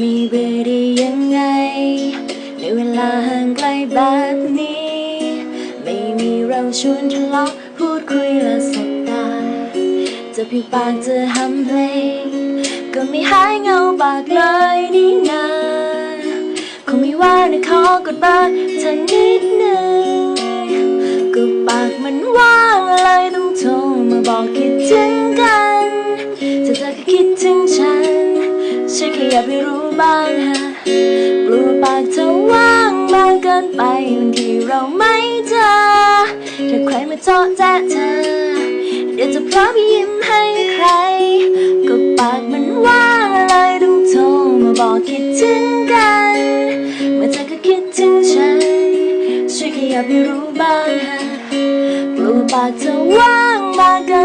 มีเบื่อได้ยังไง ในเวลาห่างไกลแบบนี้ ไม่มีเราชวนทะเลาะพูดคุยและสบตา จะเพียงปากจะหำเพลง ก็ไม่หายเงาปากเลยนี่นา อกดบอร์เธอนิดหนึ่งก็ปากมันว่างเลยต้องโทรมาบอกคิดถึงกันถ้าเธอก็คิดถึงฉันช่วยแค่อยากไปรู้บ้างฮะกลัวปากเธอว่างมากเกินไปบางทีเราไม่เจอถ้าใครมาเจาะแจ๊ะเธอ กลัวป